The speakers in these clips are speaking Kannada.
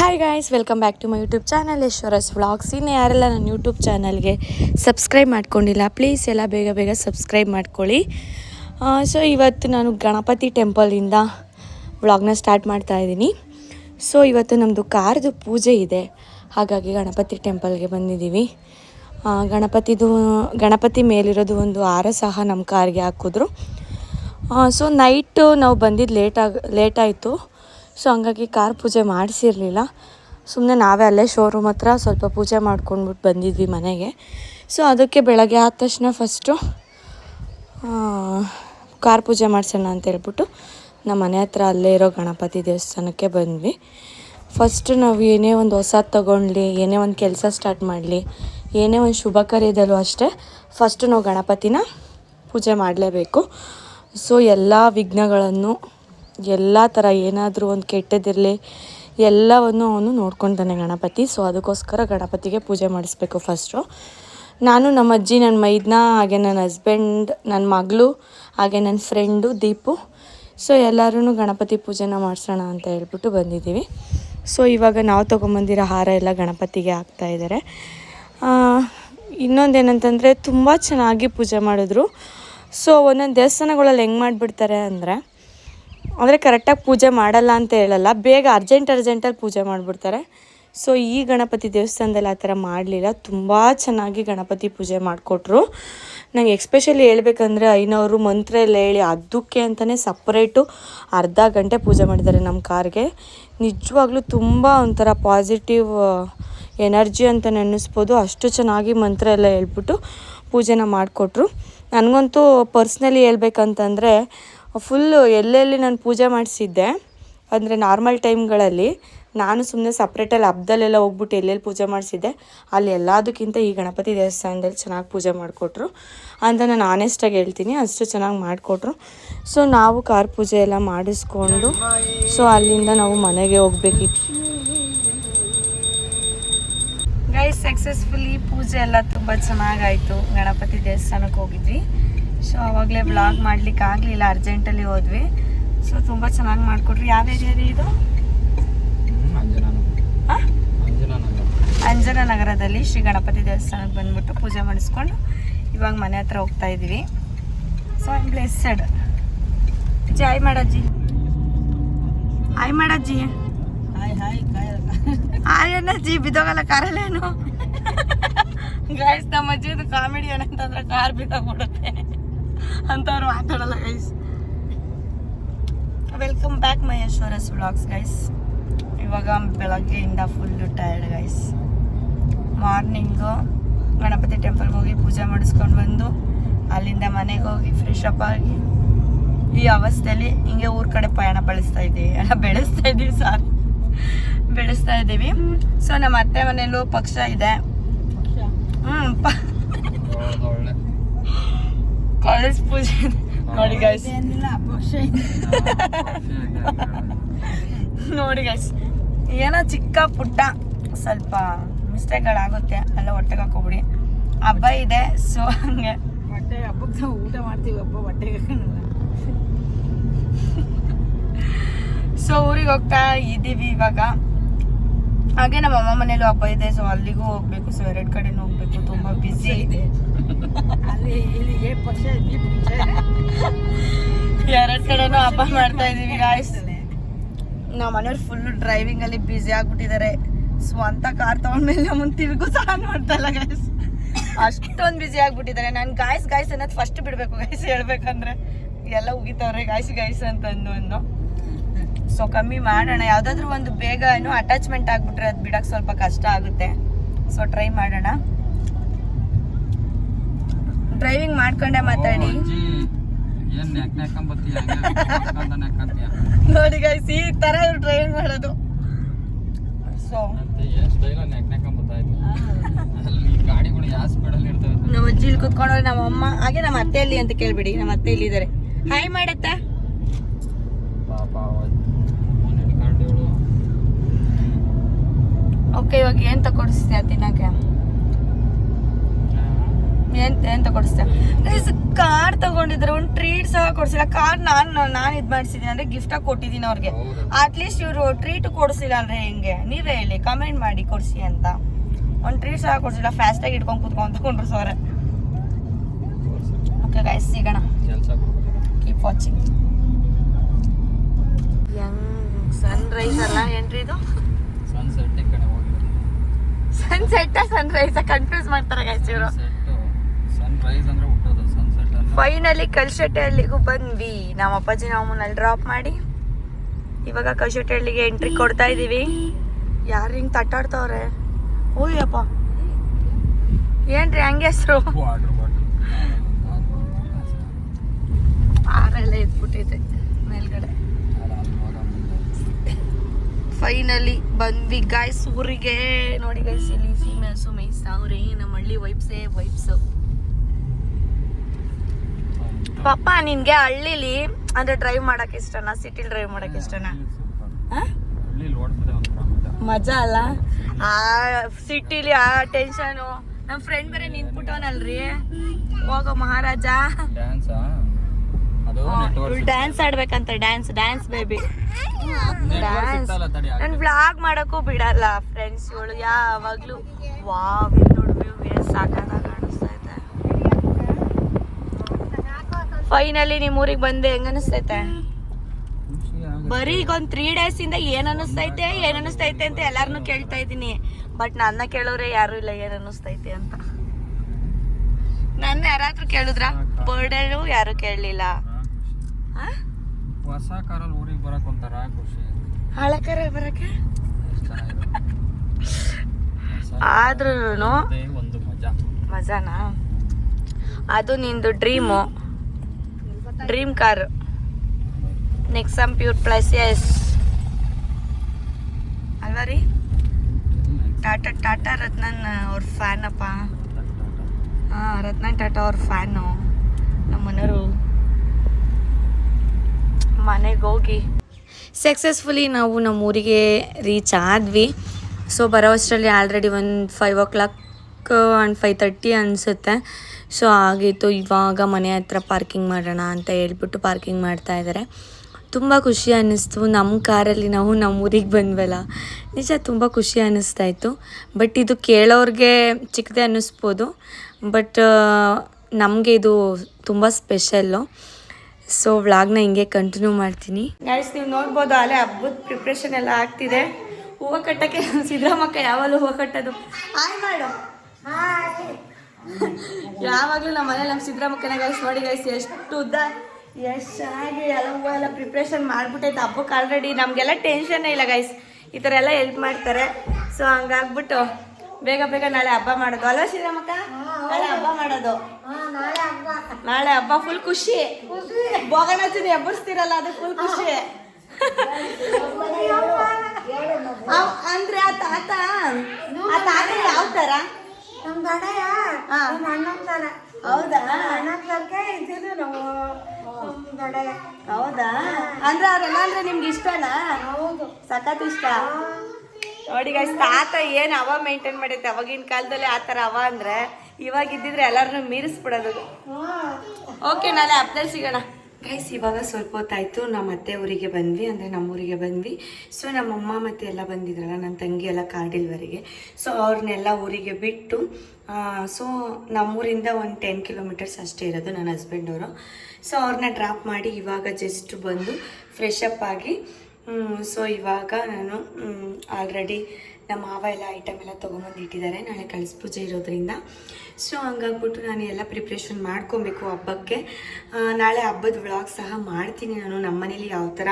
Hi guys welcome back to my YouTube channel ಯಶ್ವರಸ್ vlogs ಇನ್ನು ಯಾರೆಲ್ಲ ನನ್ನ ಯೂಟ್ಯೂಬ್ ಚಾನಲ್ಗೆ ಸಬ್ಸ್ಕ್ರೈಬ್ ಮಾಡ್ಕೊಂಡಿಲ್ಲ ಪ್ಲೀಸ್ ಎಲ್ಲ ಬೇಗ ಬೇಗ ಸಬ್ಸ್ಕ್ರೈಬ್ ಮಾಡ್ಕೊಳ್ಳಿ. ಸೊ ಇವತ್ತು ನಾನು ಗಣಪತಿ ಟೆಂಪಲಿಂದ ವ್ಲಾಗ್ನ ಸ್ಟಾರ್ಟ್ ಮಾಡ್ತಾ ಇದ್ದೀನಿ. ಸೊ ಇವತ್ತು ನಮ್ಮದು ಕಾರ್ದು ಪೂಜೆ ಇದೆ. ಹಾಗಾಗಿ ಗಣಪತಿ ಟೆಂಪಲ್ಗೆ ಬಂದಿದ್ದೀವಿ. ಗಣಪತಿದು, ಗಣಪತಿ ಮೇಲಿರೋದು ಒಂದು ಹಾರ ಸಹ ನಮ್ಮ ಕಾರ್ಗೆ ಹಾಕಿದ್ರು. ಸೊ ನೈಟು ನಾವು ಬಂದಿದ್ದು ಲೇಟಾಗಿ ಲೇಟಾಯಿತು ಸೊ ಹಂಗಾಗಿ ಕಾರ್ ಪೂಜೆ ಮಾಡಿಸಿರಲಿಲ್ಲ. ಸುಮ್ಮನೆ ನಾವೇ ಅಲ್ಲೇ ಶೋರೂಮ್ ಹತ್ರ ಸ್ವಲ್ಪ ಪೂಜೆ ಮಾಡ್ಕೊಂಡ್ಬಿಟ್ಟು ಬಂದಿದ್ವಿ ಮನೆಗೆ. ಸೊ ಅದಕ್ಕೆ ಬೆಳಗ್ಗೆ ಆದ ತಕ್ಷಣ ಫಸ್ಟು ಕಾರ್ ಪೂಜೆ ಮಾಡಿಸೋಣ ಅಂತ ಹೇಳ್ಬಿಟ್ಟು ನಮ್ಮ ಮನೆ ಹತ್ರ ಅಲ್ಲೇ ಇರೋ ಗಣಪತಿ ದೇವಸ್ಥಾನಕ್ಕೆ ಬಂದ್ವಿ. ಫಸ್ಟ್ ನಾವು ಏನೇ ಒಂದು ಹೊಸದು ತೊಗೊಳ್ಲಿ ಏನೇ ಒಂದು ಕೆಲಸ ಸ್ಟಾರ್ಟ್ ಮಾಡಲಿ, ಏನೇ ಒಂದು ಶುಭ ಕಾರ್ಯದಲ್ಲೂ ಅಷ್ಟೇ ಫಸ್ಟು ನಾವು ಗಣಪತಿನ ಪೂಜೆ ಮಾಡಲೇಬೇಕು. ಸೊ ಎಲ್ಲ ವಿಘ್ನಗಳನ್ನು ಎಲ್ಲ ಥರ ಏನಾದರೂ ಒಂದು ಕೆಟ್ಟದಿರಲಿ, ಎಲ್ಲವನ್ನು ಅವನು ನೋಡ್ಕೊತಾನೆ ಗಣಪತಿ. ಸೊ ಅದಕ್ಕೋಸ್ಕರ ಗಣಪತಿಗೆ ಪೂಜೆ ಮಾಡಿಸ್ಬೇಕು ಫಸ್ಟು ನಾನು ನಮ್ಮ ಅಜ್ಜಿ ನನ್ನ ಮೈದ್ನ, ಹಾಗೆ ನನ್ನ ಹಸ್ಬೆಂಡ್ ನನ್ನ ಮಗಳು, ಹಾಗೆ ನನ್ನ ಫ್ರೆಂಡು ದೀಪು. ಸೊ ಎಲ್ಲರೂ ಗಣಪತಿ ಪೂಜೆನ ಮಾಡಿಸೋಣ ಅಂತ ಹೇಳ್ಬಿಟ್ಟು ಬಂದಿದ್ದೀವಿ. ಸೊ ಇವಾಗ ನಾವು ತೊಗೊಂಬಂದಿರೋ ಹಾರ ಎಲ್ಲ ಗಣಪತಿಗೆ ಹಾಕ್ತಾ ಇದ್ದಾರೆ ಇನ್ನೊಂದೇನಂತಂದರೆ ತುಂಬ ಚೆನ್ನಾಗಿ ಪೂಜೆ ಮಾಡಿದ್ರು. ಸೊ ಒಂದೊಂದು ದೇವಸ್ಥಾನಗಳಲ್ಲಿ ಹೆಂಗೆ ಮಾಡಿಬಿಡ್ತಾರೆ ಅಂದರೆ ಅಂದರೆ ಕರೆಕ್ಟಾಗಿ ಪೂಜೆ ಮಾಡಲ್ಲ ಅಂತ ಹೇಳಲ್ಲ, ಬೇಗ ಅರ್ಜೆಂಟ್ ಅರ್ಜೆಂಟಲ್ಲಿ ಪೂಜೆ ಮಾಡಿಬಿಡ್ತಾರೆ. ಸೊ ಈ ಗಣಪತಿ ದೇವಸ್ಥಾನದಲ್ಲಿ ಆ ಥರ ಮಾಡಲಿಲ್ಲ. ತುಂಬ ಚೆನ್ನಾಗಿ ಗಣಪತಿ ಪೂಜೆ ಮಾಡಿಕೊಟ್ರು. ನಂಗೆ ಎಕ್ಸ್ಪೆಷಲಿ ಹೇಳ್ಬೇಕಂದ್ರೆ ಐನವರು ಮಂತ್ರ ಎಲ್ಲ ಹೇಳಿ ಅದಕ್ಕೆ ಅಂತಲೇ ಸಪ್ರೇಟು ಅರ್ಧ ಗಂಟೆ ಪೂಜೆ ಮಾಡಿದ್ದಾರೆ ನಮ್ಮ ಕಾರ್ಗೆ. ನಿಜವಾಗ್ಲೂ ತುಂಬ ಒಂಥರ ಪಾಸಿಟಿವ್ ಎನರ್ಜಿ ಅಂತ ನೆನೆಸ್ಬೋದು. ಅಷ್ಟು ಚೆನ್ನಾಗಿ ಮಂತ್ರ ಎಲ್ಲ ಹೇಳ್ಬಿಟ್ಟು ಪೂಜೆನ ಮಾಡಿಕೊಟ್ರು. ನನಗಂತೂ ಪರ್ಸ್ನಲಿ ಹೇಳ್ಬೇಕಂತಂದರೆ ಫುಲ್ಲು ಎಲ್ಲೆಲ್ಲಿ ನಾನು ಪೂಜೆ ಮಾಡಿಸಿದ್ದೆ, ಅಂದರೆ ನಾರ್ಮಲ್ ಟೈಮ್ಗಳಲ್ಲಿ, ನಾನು ಸುಮ್ಮನೆ ಸಪ್ರೇಟಲ್ಲಿ ಹಬ್ದಲ್ಲೆಲ್ಲ ಹೋಗ್ಬಿಟ್ಟು ಎಲ್ಲೆಲ್ಲಿ ಪೂಜೆ ಮಾಡಿಸಿದ್ದೆ, ಅಲ್ಲಿ ಎಲ್ಲದಕ್ಕಿಂತ ಈ ಗಣಪತಿ ದೇವಸ್ಥಾನದಲ್ಲಿ ಚೆನ್ನಾಗಿ ಪೂಜೆ ಮಾಡಿಕೊಟ್ರು. ಅಂತ ನಾನು ಆನೆಸ್ಟಾಗಿ ಹೇಳ್ತೀನಿ, ಅಷ್ಟು ಚೆನ್ನಾಗಿ ಮಾಡಿಕೊಟ್ರು. ಸೊ ನಾವು ಕಾರ್ ಪೂಜೆ ಎಲ್ಲ ಮಾಡಿಸ್ಕೊಂಡು ಸೊ ಅಲ್ಲಿಂದ ನಾವು ಮನೆಗೆ ಹೋಗ್ಬೇಕಿತ್ತು ಗೈಸ್ ಸಕ್ಸಸ್ಫುಲಿ ಪೂಜೆ ಎಲ್ಲ ತುಂಬ ಚೆನ್ನಾಗಾಯಿತು. ಗಣಪತಿ ದೇವಸ್ಥಾನಕ್ಕೆ ಹೋಗಿದ್ವಿ. ಸೊ ಅವಾಗಲೇ ಬ್ಲಾಗ್ ಮಾಡ್ಲಿಕ್ಕೆ ಆಗಲಿಲ್ಲ ಅರ್ಜೆಂಟಲ್ಲಿ ಹೋದ್ವಿ. ಸೊ ತುಂಬ ಚೆನ್ನಾಗಿ ಮಾಡಿಕೊಡ್ರಿ ಯಾವ ಏರಿಯಾ ರೀ ಇದು? ಅಂಜನ ನಗರದಲ್ಲಿ ಶ್ರೀ ಗಣಪತಿ ದೇವಸ್ಥಾನಕ್ಕೆ ಬಂದ್ಬಿಟ್ಟು ಪೂಜೆ ಮಾಡಿಸ್ಕೊಂಡು ಇವಾಗ ಮನೆ ಹತ್ರ ಹೋಗ್ತಾ ಇದ್ದೀವಿ ಸೊ ಐ ಬ್ಲೆಸ್ಸಡ್ ಅಜ್ಜಿ ಹಾಯ್ ಮಾಡಜ್ಜಿ ಆಯ್ ಮಾಡಜ್ಜಿ ಹಾಯ್ ಹಾಯ್ ಅನ್ನಜ್ಜಿ ಬಿದ್ದೋಗಲ್ಲ ಕಾರಲ್ಲೇನು ಗೈಸ್ ನಮ್ಮ ಅಜ್ಜಿದು ಕಾಮಿಡಿ ಏನಂತಂದ್ರೆ ಕಾರ್ ಬಿದ್ದೋಗ್ಬಿಡುತ್ತೆ. ಅಂತವ್ರು ಮಾತಾಡಲ್ಲ guys welcome back ಮಹೇಶ್ವರಸ್ vlogs guys ಇವಾಗ ಬೆಳಗ್ಗೆಯಿಂದ full tired guys morning Ganapati ಟೆಂಪಲ್ಗೆ ಹೋಗಿ ಪೂಜೆ ಮಾಡಿಸ್ಕೊಂಡು ಬಂದು ಅಲ್ಲಿಂದ ಮನೆಗೆ ಹೋಗಿ ಫ್ರೆಶ್ ಅಪ್ ಆಗಿ ಈ ಅವಸ್ಥೆಯಲ್ಲಿ ಹಿಂಗೆ ಊರ ಕಡೆ ಪಯಣ ಬೆಳೆಸ್ತಾ ಇದ್ದೀವಿ. ಅಲ್ಲ ಬೆಳೆಸ್ತಾ ಇದ್ದೀವಿ ಸಾರ್ ಬೆಳೆಸ್ತಾ ಇದ್ದೀವಿ. ಸೊ ನಮ್ಮ ಅತ್ತೆ ಮನೆಯಲ್ಲೂ ಪಕ್ಷ ಇದೆ. ಹ್ಞೂ ಕಾಲೇಜ್ ಪೂಜೆ. ನೋಡಿ ಗೈಸ್ ನೋಡಿ ಗೈಸ್ ಏನೋ ಚಿಕ್ಕ ಪುಟ್ಟ ಸ್ವಲ್ಪ ಮಿಸ್ಟೇಕ್ಗಳಾಗುತ್ತೆ ಎಲ್ಲ ಹೊಟ್ಟೆಗೆ ಹಾಕೋಬಿಡಿ ಹಬ್ಬ ಇದೆ ಸೊ ಹಂಗೆ. ಹೊಟ್ಟೆ ಹಬ್ಬಕ್ಕೆ ಊಟ ಮಾಡ್ತೀವಿ ಹಬ್ಬ ಹೊಟ್ಟೆಗೆ ಹಾಕೋಣ ಸೊ ಊರಿಗೆ ಹೋಗ್ತಾ ಇದ್ದೀವಿ ಇವಾಗ. ಹಾಗೆ ನಮ್ಮ ಅಮ್ಮ ಮನೇಲೂ ಹಬ್ಬ ಇದೆ ಸೊ ಅಲ್ಲಿಗೂ ಹೋಗ್ಬೇಕು ಸೊ ಎರಡು ಕಡೆನೂ ಹೋಗ್ಬೇಕು ತುಂಬಾ ಬಿಸಿ ಇದೆ ಅಲ್ಲಿ ಇಲ್ಲಿ ಏ ಪಕ್ಷ ಎರಡು ಕಡೆನೂ ಹಬ್ಬ ಮಾಡ್ತಾ ಇದೀವಿ ಗಾಯ್ಸ್ ನಮ್ಮ ಮನೆಯವ್ರು ಫುಲ್ ಡ್ರೈವಿಂಗ್ ಅಲ್ಲಿ ಬ್ಯುಸಿ ಆಗ್ಬಿಟ್ಟಿದ್ದಾರೆ. ಸ್ವಂತ ಕಾರ್ ತಗೊಂಡ್ಮೇಲೆ ನಮ್ಮನ್ನ ತಿರುಗು ಸಹ ನೋಡ್ತಾ ಇಲ್ಲ ಗಾಯ್ಸ್ ಅಷ್ಟೊಂದು ಬ್ಯುಸಿ ಆಗ್ಬಿಟ್ಟಿದ್ದಾರೆ. ನಾನು ಗಾಯ್ಸ್ ಗಾಯ್ಸ್ ಅನ್ನೋದು ಫಸ್ಟ್ ಬಿಡಬೇಕು ಗಾಯ್ಸ್ ಹೇಳ್ಬೇಕಂದ್ರೆ. ಎಲ್ಲ ಉಗಿತಾವ್ರೆ ಗಾಯ್ಸ್ ಗಾಯ್ಸ್ ಅಂತ ಅನ್ನೋ ಅಂದು ಸೊ ಕಮ್ಮಿ ಮಾಡೋಣ. ಯಾವುದಾದ್ರೂ ಒಂದು ಬೇಗ ಏನು ಅಟ್ಯಾಚ್ಮೆಂಟ್ ಆಗಿಬಿಟ್ರೆ ಅದು ಬಿಡಕ್ಕೆ ಸ್ವಲ್ಪ ಕಷ್ಟ ಆಗುತ್ತೆ. ಸೊ ಟ್ರೈ ಮಾಡೋಣ. ಡ್ರೈವಿಂಗ್ ಮಾಡ್ಕೊಂಡೆ ಮಾತಾಡಿ. ನೋಡಿ ಗೈಸ್ ಈ ತರ ಇವ್ರು ಡ್ರೈವಿಂಗ್ ಮಾಡೋದು. ಸೊ ನಮ್ಮ ಅಜ್ಜಿ ಕುತ್ಕೊಂಡೋಗಿ ಕುತ್ಕೊಂಡ್ರೆ ನಮ್ಮ ಅಮ್ಮ ಹಾಗೆ ನಮ್ಮ ಅತ್ತೆ ಅಲ್ಲಿ ಅಂತ ಕೇಳ್ಬಿಡಿ. ನಮ್ಮ ಅತ್ತೆ ಇಲ್ಲಿ ಇದಾರೆ ಹಾಯ್ ಮಾಡತ್ತ ಪಾಪ ಅವತ್ತು ಹಿಡ್ಕೊಂಡು ಇವಳು ಓಕೆ ಇವಾಗ ಏನ್ ತಗೊಡಿಸ್ತೀಯ ತಿನ್ನಕ್ಕೆ ಏನ್ ಏನ್ ತಗೊಡಿಸ್ತೀಯ ಕಾರ್ ತಗೊಂಡಿದ್ರೆ ಒಂದು ಟ್ರೀಟ್ ಸಹ ಕೊಡಿಸಿಲ್ಲ. ಕಾರ್ ನಾನು ನಾನು ಇದು ಮಾಡಿಸಿದ್ದೀನಿ ಅಂದ್ರೆ ಗಿಫ್ಟ್ ಆಗಿ ಕೊಟ್ಟಿದ್ದೀನಿ ಅವ್ರಿಗೆ. ಅಟ್ಲೀಸ್ಟ್ ಇವರು ಟ್ರೀಟ್ ಕೊಡಿಸಿಲ್ಲ ಅಂದ್ರೆ ಹೆಂಗೆ? ನೀವೇ ಹೇಳಿ ಕಮೆಂಟ್ ಮಾಡಿ ಕೊಡಿಸಿ ಅಂತ. ಒಂದು ಟ್ರೀಟ್ ಸಹ ಕೊಡಿಸಿಲ್ಲ ಫಾಸ್ಟ್ ಆಗಿ ಇಟ್ಕೊಂಡು ಕೂತ್ಕೊಂಡು ತಗೊಂಡ್ರು ಸರ್ ಓಕೆ ಗೈಸ್ ಸಿಗೋಣ. ಕೀಪ್ ವಾಚಿಂಗ್ ಸನ್ ರೈಸ್ ಅಲ್ಲ ಏನ್ರಿ ಇದು ಸನ್ಸೆಟ್ ಈ ಕಡೆ ಹೋಗಿರೋದು ಸನ್ಸೆಟ್ ಸನ್ರೈಸ್ ಕನ್ಫ್ಯೂಸ್ ಮಾಡ್ತಾರೆ ಗೈಸ್ ಇವರು. ಸನ್ಸೆಟ್ ಸನ್ ರೈಸ್ ಅಂದ್ರೆ ಹುಟ್ಟೋದು ಸನ್ಸೆಟ್ ಅಂದ್ರೆ ಫೈನಲಿ ಕಲ್ಶೆಟ್ಟಹಳ್ಳಿಗೂ ಬಂದ್ವಿ. ನಮ್ಮ ಅಪ್ಪಾಜಿ ನಮ್ಮನ್ನಲ್ಲಿ ಡ್ರಾಪ್ ಮಾಡಿ. ಇವಾಗ ಕಲ್ಶೆಟ್ಟಹಳ್ಳಿಗೆ ಎಂಟ್ರಿ ಕೊಡ್ತಾ ಇದೀವಿ. ಯಾರು ಹಿಂಗೆ ತಟ್ಟಾಡ್ತವ್ರೆ? ಓಯಪ್ಪ ಏನ್ರಿ ಹಂಗೆ ಹೆಸರು? ಆರಲ್ಲೇ ಎದ್ಬಿಟ್ಟೈತೆ ಮೇಲ್ಗಡೆ. ಫೈನಲಿ ಬಂದ್ವಿ. ಗಾಯ್ಸ್ ಊರಿಗೆ ನೋಡಿ ಗಾಯ್ಸ್ ಇಲ್ಲಿ ಸೀಮೆ ಹಸು ಮೇಯ್ಸ್ತಾವ್ರೆ ನಮ್ಮ ಹಳ್ಳಿ ವೈಪ್ಸ್ ವೈಪ್ಸ್ ಪಾಪ ನಿನ್ಗೆ ಹಳ್ಳಿಲಿ ಅಂದ್ರೆ ಡ್ರೈವ್ ಮಾಡಕ್ ಇಷ್ಟನಾ? ಸಿಟಿಲಿ ಡ್ರೈವ್ ಮಾಡಕ್ ಇಷ್ಟನಾ? ಮಜಾ ಅಲ್ಲ? ಆ ಸಿಟಿಲಿ ಆ ಟೆನ್ಷನು ನಮ್ಮ ಫ್ರೆಂಡ್ ಬೇರೆ ನಿಂತ್ಬಿಟ್ಟವನಲ್ರಿ. ಹೋಗೋ ಮಹಾರಾಜ. ಡ್ಯಾನ್ಸ್ ಆಡ್ಬೇಕಂತ ಡ್ಯಾನ್ಸ್ ಡ್ಯಾನ್ಸ್ ಬೇಬಿ ಡ್ಯಾನ್ಸ್ ನನ್ ಬ್ಲಾಗ್ ಮಾಡಕ್ಕೂ ಬಿಡಲ್ಲ ಫ್ರೆಂಡ್ಸ್ ಇವಳು ಯಾವಾಗ್ಲೂ. ವಾವ್ ನೋಡು ವ್ಯೂ ಕಾಣಿಸ್ತಾ ಇದೆ. ಫೈನಲಿ ನಿಮ್ಮ ಊರಿಗೆ ಬಂದೆ ಹೆಂಗ ಅನಿಸ್ತೈತೆ ಬರೀ ಈಗ ಒಂದ್ ತ್ರೀ ಡೇಸ್ ಇಂದ ಏನ್ ಅನಿಸ್ತೈತೆ ಏನ್ ಅನಿಸ್ತೈತೆ ಅಂತ ಎಲ್ಲಾರನು ಕೇಳ್ತಾ ಇದೀನಿ ಬಟ್ ನನ್ನ ಕೇಳೋರೆ ಯಾರು ಇಲ್ಲ ಏನ್ ಅನಿಸ್ತೈತೆ ಅಂತ. ನನ್ನ ಯಾರಾದ್ರೂ ಕೇಳಿದ್ರ? ಬರ್ಡೇನು ಯಾರು ಕೇಳಲಿಲ್ಲ. ಹೊಸ ಕಾರಲ್ಲಿ ಊರಿಗೆ ಬರಕ್ ಒಂಥರ ಖುಷಿ. ಆದ್ರೂ ಚೆನ್ನಾಗಿದೆ. ಹೊಸ ಆದ್ರೂನು ಅದೇ ಒಂದು ಮಜಾ. ಮಜಾನಾ? ಅದು ನಿಂದು dream. Dream car. Nexon pure plus S ಅಲ್ವಾ ರೀ? ಟಾಟಾ ಟಾಟಾ ರತ್ನನ್ ಅವ್ರ ಫ್ಯಾನಪ್ಪ. ಅಪ್ಪ ಹಾಂ ರತ್ನನ್ ಟಾಟಾ ಅವ್ರ ಫ್ಯಾನು. ನಮ್ಮ ಮನೆಯವರು ಮನೆಗೆ ಹೋಗಿ. ಸಕ್ಸಸ್ಫುಲಿ ನಾವು ನಮ್ಮ ಊರಿಗೆ ರೀಚ್ ಆದ್ವಿ ಸೊ ಬರೋಷ್ಟರಲ್ಲಿ ಆಲ್ರೆಡಿ ಒಂದು five o'clock and five thirty ಅನಿಸುತ್ತೆ. ಸೊ ಆಗಿತ್ತು. ಇವಾಗ ಮನೆ ಹತ್ರ ಪಾರ್ಕಿಂಗ್ ಮಾಡೋಣ ಅಂತ ಹೇಳ್ಬಿಟ್ಟು ಪಾರ್ಕಿಂಗ್ ಮಾಡ್ತಾ ಇದ್ದಾರೆ ತುಂಬ ಖುಷಿ ಅನ್ನಿಸ್ತು. ನಮ್ಮ ಕಾರಲ್ಲಿ ನಾವು ನಮ್ಮ ಊರಿಗೆ ಬಂದ್ವಲ್ಲ. ನಿಜ ತುಂಬ ಖುಷಿ ಅನ್ನಿಸ್ತಾ ಇತ್ತು. ಬಟ್ ಇದು ಕೇಳೋರಿಗೆ ಚಿಕ್ಕದೇ ಅನ್ನಿಸ್ಬೋದು. ಬಟ್ ನಮಗೆ ಇದು ತುಂಬ ಸ್ಪೆಷಲ್ಲು ಸೊ ವ್ಲಾಗ್ನ ಹಿಂಗೆ ಕಂಟಿನ್ಯೂ ಮಾಡ್ತೀನಿ. ಗೈಸ್ ನೀವು ನೋಡ್ಬೋದು ಅಲ್ಲೇ ಹಬ್ಬದ ಪ್ರಿಪ್ರೇಷನ್ ಎಲ್ಲ ಆಗ್ತಿದೆ. ಹೂವು ಕಟ್ಟಕ್ಕೆ ಸಿದ್ದರಾಮಕ್ಕ ಯಾವಾಗಲೂ ಹೂವು ಕಟ್ಟೋದು. ಹಾಯ್ ಮಾಡು ಯಾವಾಗಲೂ ನಮ್ಮ ಮನೇಲಿ ನಮ್ಮ ಸಿದ್ದರಾಮಕ್ಕನ ಗೈಸ್ ನೋಡಿ ಗೈಸ್ ಎಷ್ಟು ಉದ್ದ ಎಷ್ಟು ಚೆನ್ನಾಗಿ ಎಲ್ಲ ಹೂವು ಎಲ್ಲ ಪ್ರಿಪ್ರೇಷನ್ ಮಾಡ್ಬಿಟ್ಟೈತೆ. ಹಬ್ಬಕ್ಕೆ ಆಲ್ರೆಡಿ ನಮಗೆಲ್ಲ ಟೆನ್ಷನ್ನೇ ಇಲ್ಲ ಗೈಸ್ ಈ ಥರ ಎಲ್ಲ ಹೆಲ್ಪ್ ಮಾಡ್ತಾರೆ. ಸೊ ಹಂಗಾಗ್ಬಿಟ್ಟು ಬೇಗ ಬೇಗ ನಾಳೆ ಹಬ್ಬ ಮಾಡೋದು. ಅಲ್ವಾ ಶ್ರೀರಾಮಕ್ಕ? ನಾಳೆ ಹಬ್ಬ ಮಾಡೋದು. ನಾಳೆ ಹಬ್ಬ. ಫುಲ್ ಖುಷಿ. ಬೋಗಣಾಚಿನ ಎಬ್ಬರ್ಸ್ತಿರಲ್ಲ ಅದು ಫುಲ್ ಖುಷಿ. ಅಂದ್ರೆ ಆ ತಾತ ಆ ತಾತ ಯಾವ ತರ? ನಮ್ ದಡಯ ಹಾ. ನಮ್ಮ ಅಣ್ಣನ್ ತರ ಹೌದಾ? ಅಣ್ಣನ್ ತರಕೆ ಇದ್ದಿದ್ದು ನಾವು. ದಡಯ ಹೌದಾ? ಅಂದ್ರೆ ಅವ್ರೆಲ್ಲ ಅಂದ್ರೆ ನಿಮ್ಗೆ ಇಷ್ಟನಾ? ಹೌದು. ಸಖತ್ ಇಷ್ಟ. ನೋಡಿ ಗೈಸ್ ತಾತ ಏನು ಅವ ಮೇಂಟೈನ್ ಮಾಡೈತೆ, ಅವಾಗಿನ ಕಾಲದಲ್ಲಿ ಆ ಥರ ಅವ ಅಂದ್ರೆ ಇವಾಗ ಇದ್ದಿದ್ರೆ ಎಲ್ಲರನ್ನೂ ಮೀರಿಸ್ಬಿಡೋದು. ಓಕೆ ನಾಳೆ ಅಪ್ಲೈ ಸಿಗೋಣ. ಗೈಸ್ ಇವಾಗ ಸ್ವಲ್ಪ ಹೊತ್ತಾಯಿತು. ನಮ್ಮ ಅತ್ತೆ ಊರಿಗೆ ಬಂದ್ವಿ, ಅಂದರೆ ನಮ್ಮೂರಿಗೆ ಬಂದ್ವಿ. ಸೊ ನಮ್ಮಮ್ಮ ಮತ್ತೆ ಎಲ್ಲ ಬಂದಿದ್ರಲ್ಲ ನನ್ನ ತಂಗಿ ಎಲ್ಲ ಕಾರ್ಡಿಲ್ವರೆಗೆ ಸೊ ಅವ್ರನ್ನೆಲ್ಲ ಊರಿಗೆ ಬಿಟ್ಟು ಸೊ ನಮ್ಮೂರಿಂದ ಒಂದು ಟೆನ್ ಕಿಲೋಮೀಟರ್ಸ್ ಅಷ್ಟೇ ಇರೋದು ನನ್ನ ಹಸ್ಬೆಂಡ್ ಅವರು. ಸೊ ಅವ್ರನ್ನ ಡ್ರಾಪ್ ಮಾಡಿ ಇವಾಗ ಜಸ್ಟ್ ಬಂದು ಫ್ರೆಶ್ ಅಪ್ ಆಗಿ ಸೊ ಇವಾಗ ನಾನು ಆಲ್ರೆಡಿ ನಮ್ಮ ಮಾವ ಎಲ್ಲ ಐಟಮ್ ಎಲ್ಲ ತೊಗೊಂಬಂದು ಇಟ್ಟಿದ್ದಾರೆ. ನಾಳೆ ಕಳಿಸ್ ಪೂಜೆ ಇರೋದ್ರಿಂದ. ಸೊ ಹಂಗಾಗ್ಬಿಟ್ಟು ನಾನು ಎಲ್ಲ ಪ್ರಿಪ್ರೇಷನ್ ಮಾಡ್ಕೊಬೇಕು ಹಬ್ಬಕ್ಕೆ. ನಾಳೆ ಹಬ್ಬದ ವ್ಲಾಗ್ ಸಹ ಮಾಡ್ತೀನಿ ನಾನು. ನಮ್ಮ ಮನೇಲಿ ಯಾವ ಥರ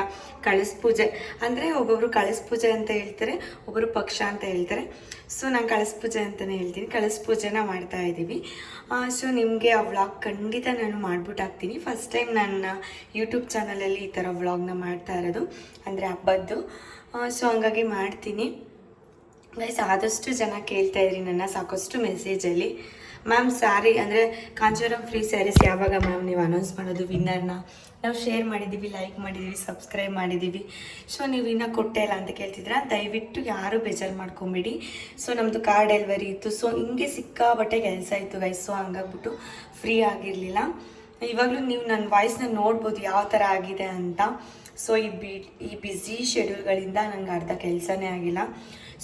ಕಳಸ ಪೂಜೆ, ಅಂದರೆ ಒಬ್ಬೊಬ್ರು ಕಳಸ ಪೂಜೆ ಅಂತ ಹೇಳ್ತಾರೆ ಒಬ್ಬರು ಪಕ್ಷ ಅಂತ ಹೇಳ್ತಾರೆ. ಸೊ ನಾನು ಕಳಸ ಪೂಜೆ ಅಂತಲೇ ಹೇಳ್ತೀನಿ. ಕಳಸ ಪೂಜೆನ ಮಾಡ್ತಾ ಇದ್ದೀವಿ. ಸೊ ನಿಮಗೆ ಆ ವ್ಲಾಗ್ ಖಂಡಿತ ನಾನು ಮಾಡ್ಬಿಟ್ಟು ಹಾಕ್ತೀನಿ. ಫಸ್ಟ್ ಟೈಮ್ ನನ್ನ ಯೂಟ್ಯೂಬ್ ಚಾನಲಲ್ಲಿ ಈ ಥರ ವ್ಲಾಗ್ನ ಮಾಡ್ತಾ ಇರೋದು, ಅಂದರೆ ಹಬ್ಬದ್ದು. ಸೊ ಹಂಗಾಗಿ ಮಾಡ್ತೀನಿ. ಗೈಸ್ ಆದಷ್ಟು ಜನ ಕೇಳ್ತಾ ಇದ್ರಿ ನನ್ನ ಸಾಕಷ್ಟು ಮೆಸೇಜಲ್ಲಿ ಮ್ಯಾಮ್ ಸ್ಯಾರಿ ಅಂದರೆ ಕಾಂಜೀವರಂ ಫ್ರೀ ಸ್ಯಾರೀಸ್ ಯಾವಾಗ ಮ್ಯಾಮ್ ನೀವು ಅನೌನ್ಸ್ ಮಾಡೋದು ವಿನ್ನರ್ನ ನಾವು ಶೇರ್ ಮಾಡಿದ್ದೀವಿ ಲೈಕ್ ಮಾಡಿದ್ದೀವಿ ಸಬ್ಸ್ಕ್ರೈಬ್ ಮಾಡಿದ್ದೀವಿ ಸೊ ನೀವು ಇನ್ನೂ ಕೊಟ್ಟೇ ಇಲ್ಲ ಅಂತ ಕೇಳ್ತಿದ್ರ ದಯವಿಟ್ಟು ಯಾರು ಬೇಜಾರು ಮಾಡ್ಕೊಂಬಿಡಿ. ಸೊ ನಮ್ಮದು ಕಾರ್ ಡೆಲಿವರಿ ಇತ್ತು. ಸೊ ಹಿಂಗೆ ಸಿಕ್ಕಾಬಟ್ಟೆ ಕೆಲಸ ಇತ್ತು ಗೈಸ್ ಸೊ ಹಂಗಾಗ್ಬಿಟ್ಟು ಫ್ರೀ ಆಗಿರಲಿಲ್ಲ. ಇವಾಗಲೂ ನೀವು ನನ್ನ ವಾಯ್ಸ್ನ ನೋಡ್ಬೋದು ಯಾವ ಥರ ಆಗಿದೆ ಅಂತ. ಸೊ ಈ ಬಿ, ಈ ಬ್ಯುಸಿ ಶೆಡ್ಯೂಲ್ಗಳಿಂದ ನಂಗೆ ಅರ್ಧ ಕೆಲಸನೇ ಆಗಿಲ್ಲ.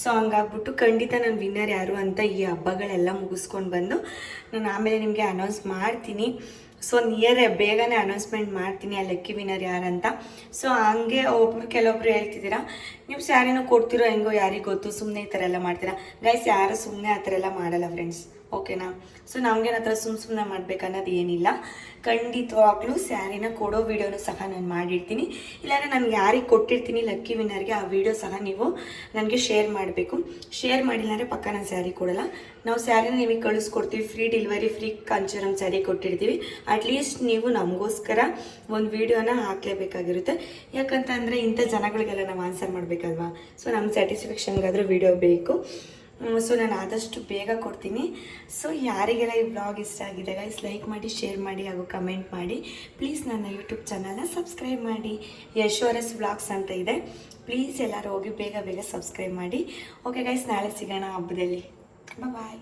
ಸೊ ಹಂಗಾಗ್ಬಿಟ್ಟು ಖಂಡಿತ ನಾನು ವಿನ್ನರ್ ಯಾರು ಅಂತ ಈ ಹಬ್ಬಗಳೆಲ್ಲ ಮುಗಿಸ್ಕೊಂಡು ಬಂದು ನಾನು ಆಮೇಲೆ ನಿಮಗೆ ಅನೌನ್ಸ್ ಮಾಡ್ತೀನಿ. ಸೊ ನಿಯರ್ ಬೇಗನೆ ಅನೌನ್ಸ್ಮೆಂಟ್ ಮಾಡ್ತೀನಿ ಆ ಲಕ್ಕಿ ವಿನ್ನರ್ ಯಾರಂತ. ಸೊ ಹಂಗೆ ಒಬ್ರು ಕೆಲವೊಬ್ರು ಹೇಳ್ತಿದ್ದೀರಾ, ನೀವು ಸ್ಯಾರಿನೂ ಕೊಡ್ತಿರೋ ಹೆಂಗೋ ಯಾರಿಗೆ ಗೊತ್ತು? ಸುಮ್ಮನೆ ಈ ಥರ ಎಲ್ಲ ಮಾಡ್ತೀರಾ? ಗೈಸ್ ಯಾರು ಸುಮ್ಮನೆ ಆ ಥರ ಎಲ್ಲ ಮಾಡಲ್ಲ ಫ್ರೆಂಡ್ಸ್ ಓಕೆನಾ? ಸೊ ನಮ್ಗೇನು ಆ ಸುಮ್ ಸುಮ್ಮ ಸುಮ್ಮನೆ ಮಾಡ್ಬೇಕನ್ನೋದು ಏನಿಲ್ಲ. ಖಂಡಿತವಾಗ್ಲೂ ಸ್ಯಾರಿನ ಕೊಡೋ ವಿಡಿಯೋನು ಸಹ ನಾನು ಮಾಡಿರ್ತೀನಿ. ಇಲ್ಲಾಂದರೆ ನಾನು ಯಾರಿಗೆ ಕೊಟ್ಟಿರ್ತೀನಿ ಲಕ್ಕಿ ವಿನ್ನರ್ಗೆ ಆ ವಿಡಿಯೋ ಸಹ ನೀವು ನನಗೆ ಶೇರ್ ಮಾಡಬೇಕು. ಶೇರ್ ಮಾಡಿಲ್ಲ ಅಂದರೆ ಪಕ್ಕ ನಾನು ಸ್ಯಾರಿ ಕೊಡಲ್ಲ. ನಾವು ಸ್ಯಾರಿನ ನಿಮಗೆ ಕಳಿಸ್ಕೊಡ್ತೀವಿ. Free delivery, free Kanjeevaram sari ಕೊಟ್ಟಿರ್ತೀವಿ. ಅಟ್ಲೀಸ್ಟ್ ನೀವು ನಮಗೋಸ್ಕರ ಒಂದು ವಿಡಿಯೋನ ಹಾಕಲೇಬೇಕಾಗಿರುತ್ತೆ. ಯಾಕಂತಂದರೆ ಇಂಥ ಜನಗಳಿಗೆಲ್ಲ ನಾವು ಆನ್ಸರ್ ಮಾಡಬೇಕಲ್ವಾ? ಸೊ ನಮ್ಮ ಸ್ಯಾಟಿಸ್ಫ್ಯಾಕ್ಷನ್ಗಾದರೂ ವಿಡಿಯೋ ಬೇಕು. ಸೊ ನಾನು ಆದಷ್ಟು ಬೇಗ ಕೊಡ್ತೀನಿ. ಸೊ ಯಾರಿಗೆಲ್ಲ ಈ ಬ್ಲಾಗ್ ಇಷ್ಟ ಆಗಿದೆ ಗೈಸ್ ಲೈಕ್ ಮಾಡಿ ಶೇರ್ ಮಾಡಿ ಹಾಗೂ ಕಮೆಂಟ್ ಮಾಡಿ ಪ್ಲೀಸ್ ನನ್ನ ಯೂಟ್ಯೂಬ್ ಚಾನಲ್ನ ಸಬ್ಸ್ಕ್ರೈಬ್ ಮಾಡಿ. ಯಶೋರಸ್ ಬ್ಲಾಗ್ಸ್ ಅಂತ ಇದೆ. ಪ್ಲೀಸ್ ಎಲ್ಲರೂ ಹೋಗಿ ಬೇಗ ಬೇಗ ಸಬ್ಸ್ಕ್ರೈಬ್ ಮಾಡಿ. ಓಕೆ ಗೈಸ್ ನಾಳೆ ಸಿಗೋಣ ಹಬ್ಬದಲ್ಲಿ. ಬಾಯ್